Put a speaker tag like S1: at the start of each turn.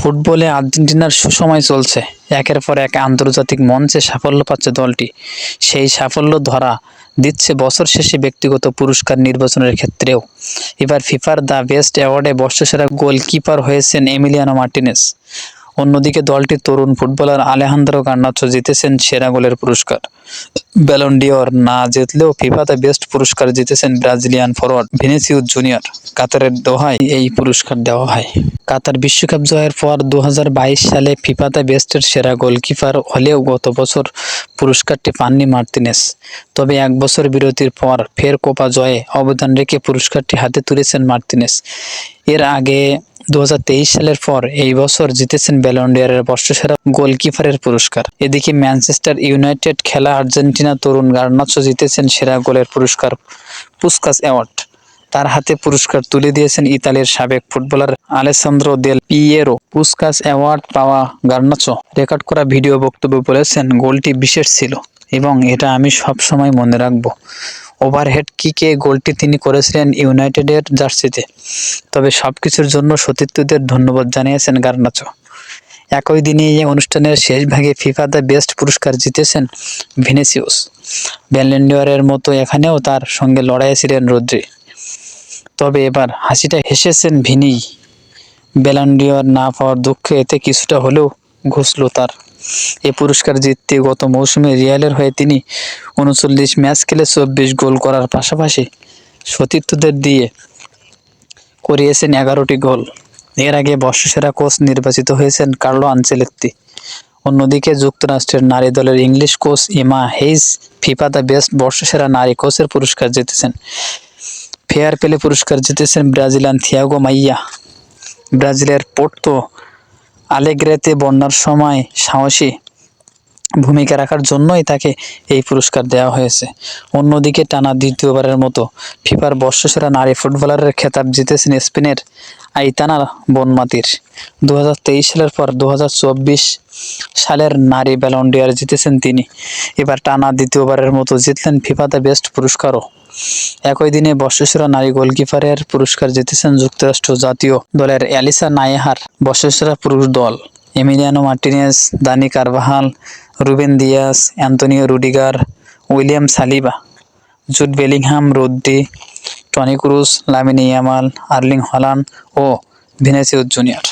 S1: ফুটবলে আর্জেন্টিনার সুসময় চলছে। একের পর এক আন্তর্জাতিক মঞ্চে সাফল্য পাচ্ছে দলটি। সেই সাফল্য ধরা দিচ্ছে বছর শেষে ব্যক্তিগত পুরস্কার নির্বাচনের ক্ষেত্রেও। এবার ফিফার দ্য বেস্ট অ্যাওয়ার্ডে বর্ষসেরা গোলকিপার হয়েছেন এমিলিয়ানো মার্টিনেস। অন্যদিকে দলটির তরুণ ফুটবলার আলেহান্দ্রো গার্নাচো জিতেছেন সেরা গোলের পুরস্কার। ব্যালন্ডিওর না জিতলেও ফিফাতে বেস্ট পুরস্কার জিতেছেন ব্রাজিলিয়ান ফরওয়ার্ড ভিনিসিউস জুনিয়র কাতারের দোহায় এই পুরস্কার দেওয়া হয়। কাতার বিশ্বকাপ জয়ের পর দু হাজার বাইশ সালে ফিফাতে বেস্টের সেরা গোলকিপার হলেও গত বছর পুরস্কারটি পাননি মার্তিনেস। তবে এক বছর বিরতির পর ফের কোপা জয়ে অবদান রেখে পুরস্কারটি হাতে তুলেছেন মার্তিনেস। এর আগে দু হাজার তেইশ সালের পর এই বছর জিতেছেন ব্যালন্ডিয়ারের বর্ষসেরা গোলকিপারের পুরস্কার। এদিকে ম্যানচেস্টার ইউনাইটেড খেলা আর্জেন্টিনা তরুণ গার্নাচো জিতেছেন সেরা গোলের পুরস্কার পুস্কাস অ্যাওয়ার্ড। তার হাতে পুরস্কার তুলে দিয়েছেন ইতালির সাবেক footballer Alessandro Del Piero. Puskas award পাওয়া গার্নাচো রেকর্ড করা ভিডিও বক্তব্য বলেছেন, গোলটি বিশেষ ছিল এবং এটা আমি সব সময় মনে রাখব। ওভারহেড কিকে গোলটি তিনি করেছিলেন ইউনাইটেডের জার্সিতে। তবে সব কিছুর জন্য সতীর্থদের ধন্যবাদ জানিয়েছেন গার্নাচো। একই দিনে এই অনুষ্ঠানের শেষ ভাগে ফিফা দ্য বেস্ট পুরস্কার জিতেছেন ভিনিসিউস। ব্যালেন্ডিয়ারের মতো এখানেও তার সঙ্গে লড়াইয়ে ছিলেন রদ্রি। তবে এবার হাসিটা হেসেছেন ভিনি। ব্যালন্ডিয়র না পাওয়ার দুঃখে এতে কিছুটা হলেও ঘুষল তার। এ পুরস্কার জিততে গত মৌসুমে রিয়ালের হয়ে তিনি উনচল্লিশ ম্যাচ খেলে চব্বিশ গোল করার পাশাপাশি সতীর্থদের দিয়ে করিয়েছেন এগারোটি গোল। এর আগে বর্ষসেরা কোচ নির্বাচিত হয়েছেন কার্লো আনচেলেত্তি। অন্যদিকে যুক্তরাষ্ট্রের নারী দলের ইংলিশ কোচ ইমা হেইজ ফিফা দ্য বেস্ট বর্ষসেরা নারী কোচের পুরস্কার জিতেছেন। ফেয়ার পেলে পুরস্কার জিতেছেন ব্রাজিলিয়ান থিয়াগো মাইয়া। ব্রাজিলের পোর্তো আলেগ্রেতে বন্যার সময় সাহসী ভূমিকা রাখার জন্যই তাকে এই পুরস্কার দেওয়া হয়েছে। অন্যদিকে টানা দ্বিতীয়বারের মতো ফিফার বর্ষসেরা নারী ফুটবলারের খেতাব জিতেছেন স্পেনের আইতানা বনমাতির। দু হাজার তেইশ সালের পর দু হাজার চব্বিশ সালের নারী ব্যালন্ডিয়ার জিতেছেন তিনি। এবার টানা দ্বিতীয়বারের মতো জিতলেন ফিফা দ্য বেস্ট পুরস্কারও। একই দিনে বর্ষসেরা নারী গোলকিপারের পুরস্কার জিতেছেন যুক্তরাষ্ট্র জাতীয় দলের অ্যালিসা নায়েহার বর্ষসেরা পুরুষ দল। Emiliano Martinez Dani Carvajal Ruben Dias Antonio Rudiger, William Saliba, Jude Bellingham, Rodri, Toni Kroos, Lamine Yamal, Erling Haaland ও ভিনেসিউস জুনিয়র।